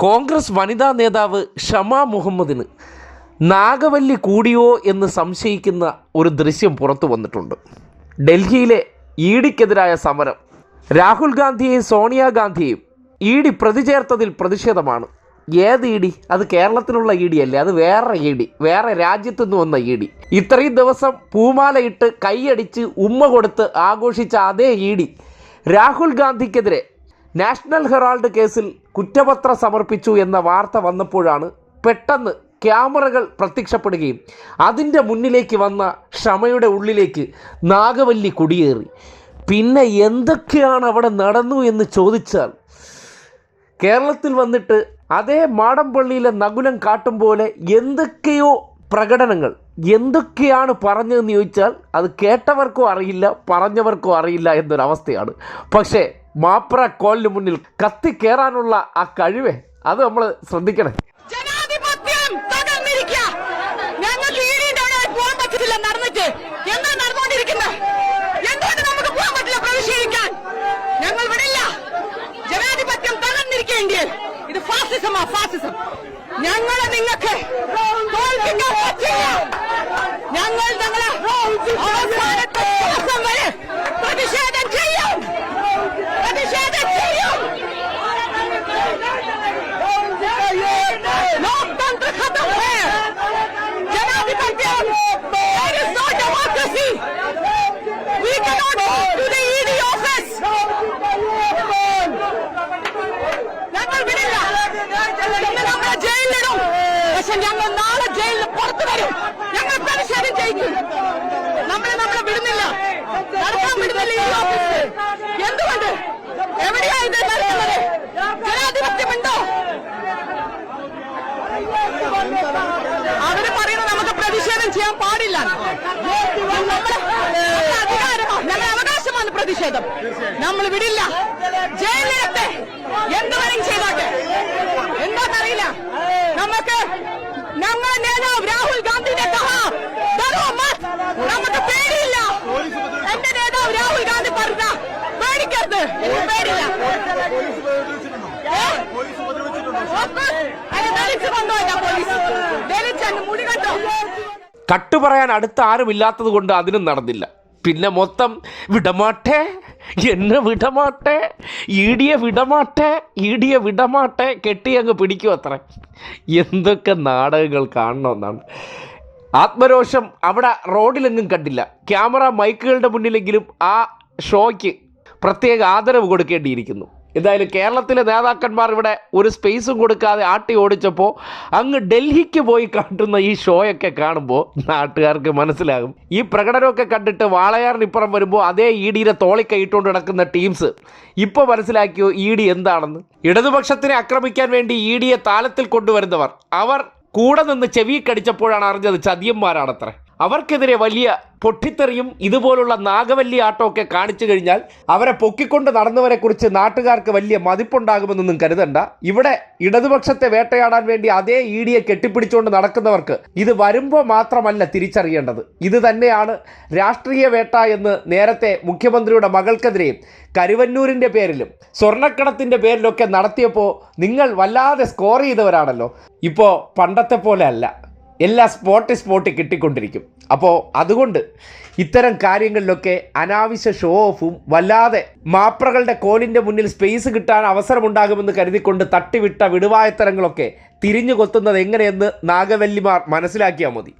കോൺഗ്രസ് വനിതാ നേതാവ് ഷമ മുഹമ്മദിന് നാഗവല്ലി കൂടിയോ എന്ന് സംശയിക്കുന്ന ഒരു ദൃശ്യം പുറത്തു വന്നിട്ടുണ്ട്. ഡൽഹിയിലെ ഇ ഡിക്കെതിരായ സമരം. രാഹുൽ ഗാന്ധിയെയും സോണിയാഗാന്ധിയെയും ഇ ഡി പ്രതിചേർത്തതിൽ പ്രതിഷേധമാണ്. ഏത് ഇ ഡി? അത് കേരളത്തിലുള്ള ഇ ഡി അല്ലേ? അത് വേറെ ഇ ഡി. വേറെ രാജ്യത്തു നിന്ന് വന്ന ഇ ഡി. ഇത്രയും ദിവസം പൂമാലയിട്ട് കൈയടിച്ച് ഉമ്മ കൊടുത്ത് ആഘോഷിച്ച അതേ ഇ ഡി രാഹുൽ ഗാന്ധിക്കെതിരെ നാഷണൽ ഹെറാൾഡ് കേസിൽ കുറ്റപത്രം സമർപ്പിച്ചു എന്ന വാർത്ത വന്നപ്പോഴാണ് പെട്ടെന്ന് ക്യാമറകൾ പ്രത്യക്ഷപ്പെടുകയും അതിന്റെ മുന്നിലേക്ക് വന്ന ക്ഷമയുടെ ഉള്ളിലേക്ക് നാഗവല്ലി കുടിയേറി. പിന്നെ എന്തൊക്കെയാണ് അവിടെ നടന്നു എന്ന് ചോദിച്ചാൽ കേരളത്തിൽ വന്നിട്ട് അതേ മാടമ്പള്ളിയിലെ നകുലം കാട്ടും പോലെ എന്തൊക്കെയോ പ്രകടനങ്ങൾ എന്തൊക്കെയാണ് പറഞ്ഞതെന്ന് ചോദിച്ചാൽ അത് കേട്ടവർക്കോ അറിയില്ല പറഞ്ഞവർക്കോ അറിയില്ല എന്നൊരവസ്ഥയാണ്. പക്ഷേ മാപ്ര കോലിന് മുന്നിൽ കത്തി കയറാനുള്ള ആ കഴിവേ. അത് നമ്മൾ ശ്രദ്ധിക്കണേ. ഇത് ഫാസിസം. ഞങ്ങളെ നിങ്ങൾക്ക് തോൽപ്പിക്കാൻ പറ്റില്ല. ഞങ്ങൾ വിടില്ല. ഇന്ന് നമ്മളെ ജയിലിലിടും. പക്ഷെ ഞങ്ങൾ നാളെ ജയിലിൽ പുറത്തു വരും. ഞങ്ങൾ പ്രതിഷേധം ചെയ്യിക്കും നമ്മളെ നമ്മളെ വിടുന്നില്ല. നടക്കാൻ വിടുന്നില്ല ഈ ഓഫീസ് എന്തുകൊണ്ട്? എവിടെയാ ഇത് നടക്കുന്നത്? ജനാധിപത്യമുണ്ടോ അവർ പറയുന്നത് നമുക്ക് പ്രതിഷേധം ചെയ്യാൻ പാടില്ല. അവകാശമാണ് പ്രതിഷേധം. നമ്മൾ വിടില്ല. ജയിലിലത്തെ എന്ത് വേണം ചെയ്തോട്ടെ. എന്താണെന്നറിയില്ല നമുക്ക് ഞങ്ങളുടെ നേതാവ് രാഹുൽ ഗാന്ധിന്റെ നമുക്ക് പേടിയില്ല. എന്റെ നേതാവ് രാഹുൽ ഗാന്ധി പറഞ്ഞ പേടിക്കരുത്. എനിക്ക് പേടില്ല ദളിച്ച് കൊണ്ടുപോയില്ല പോലീസ്. ദളിച്ച് മുടി കട്ട് പറയാൻ അടുത്ത ആരുമില്ലാത്തത് കൊണ്ട് അതിനും നടന്നില്ല. പിന്നെ മൊത്തം വിടമാട്ടെ? എന്നെ വിടമാട്ടെ? ഈടിയെ വിടമാട്ടെ? ഈടിയെ വിടമാട്ടെ? കെട്ടി അങ്ങ് പിടിക്കും അത്ര. എന്തൊക്കെ നാടകങ്ങൾ കാണണമെന്നാണ്. ആത്മരോഷം അവിടെ റോഡിലെങ്ങും കണ്ടില്ല. ക്യാമറ മൈക്കുകളുടെ മുന്നിലെങ്കിലും ആ ഷോയ്ക്ക് പ്രത്യേക ആദരവ് കൊടുക്കേണ്ടിയിരിക്കുന്നു. എന്തായാലും കേരളത്തിലെ നേതാക്കന്മാർ ഇവിടെ ഒരു സ്പേസും കൊടുക്കാതെ ആട്ടി ഓടിച്ചപ്പോൾ അങ്ങ് ഡൽഹിക്ക് പോയി കാട്ടുന്ന ഈ ഷോയൊക്കെ കാണുമ്പോൾ നാട്ടുകാർക്ക് മനസ്സിലാകും. ഈ പ്രകടനമൊക്കെ കണ്ടിട്ട് വാളയാറിനിപ്പുറം വരുമ്പോൾ അതേ ഇ ഡിയിലെ തോളി കൈട്ടുകൊണ്ട് നടക്കുന്ന ടീംസ് ഇപ്പോൾ മനസ്സിലാക്കിയോ ഇ ഡി എന്താണെന്ന്? ഇടതുപക്ഷത്തിനെ ആക്രമിക്കാൻ വേണ്ടി ഇ ഡിയെ താലത്തിൽ കൊണ്ടുവരുന്നവർ. അവർ കൂടെ നിന്ന് ചെവി കടിച്ചപ്പോഴാണ് അറിഞ്ഞത് ചതിയന്മാരാണത്രേ. അവർക്കെതിരെ വലിയ പൊട്ടിത്തെറിയും ഇതുപോലുള്ള നാഗവല്ലി ആട്ടമൊക്കെ കാണിച്ചു കഴിഞ്ഞാൽ അവരെ പൊക്കിക്കൊണ്ട് നടന്നവരെ കുറിച്ച് നാട്ടുകാർക്ക് വലിയ മതിപ്പുണ്ടാകുമെന്നൊന്നും കരുതണ്ട. ഇവിടെ ഇടതുപക്ഷത്തെ വേട്ടയാടാൻ വേണ്ടി അതേ ഈടിയെ കെട്ടിപ്പിടിച്ചുകൊണ്ട് നടക്കുന്നവർക്ക് ഇത് വരുമ്പോൾ മാത്രമല്ല തിരിച്ചറിയേണ്ടത്. ഇത് തന്നെയാണ് രാഷ്ട്രീയ വേട്ട എന്ന് നേരത്തെ മുഖ്യമന്ത്രിയുടെ മകൾക്കെതിരെയും കരുവന്നൂരിന്റെ പേരിലും സ്വർണക്കടത്തിന്റെ പേരിലൊക്കെ നടത്തിയപ്പോൾ നിങ്ങൾ വല്ലാതെ സ്കോർ ചെയ്തവരാണല്ലോ. ഇപ്പോൾ പണ്ടത്തെ പോലെ അല്ല. എല്ലാ സ്പോട്ടി സ്പോട്ടി കിട്ടിക്കൊണ്ടിരിക്കും. അപ്പോൾ അതുകൊണ്ട് ഇത്തരം കാര്യങ്ങളിലൊക്കെ അനാവശ്യ ഷോ ഓഫും വല്ലാതെ മാപ്രകളുടെ കോലിന്റെ മുന്നിൽ സ്പേസ് കിട്ടാൻ അവസരമുണ്ടാകുമെന്ന് കരുതിക്കൊണ്ട് തട്ടിവിട്ട വിടുവായത്തരങ്ങളൊക്കെ തിരിഞ്ഞു കൊത്തുന്നത് എങ്ങനെയെന്ന് നാഗവല്ലിമാർ മനസ്സിലാക്കിയാൽ മതി.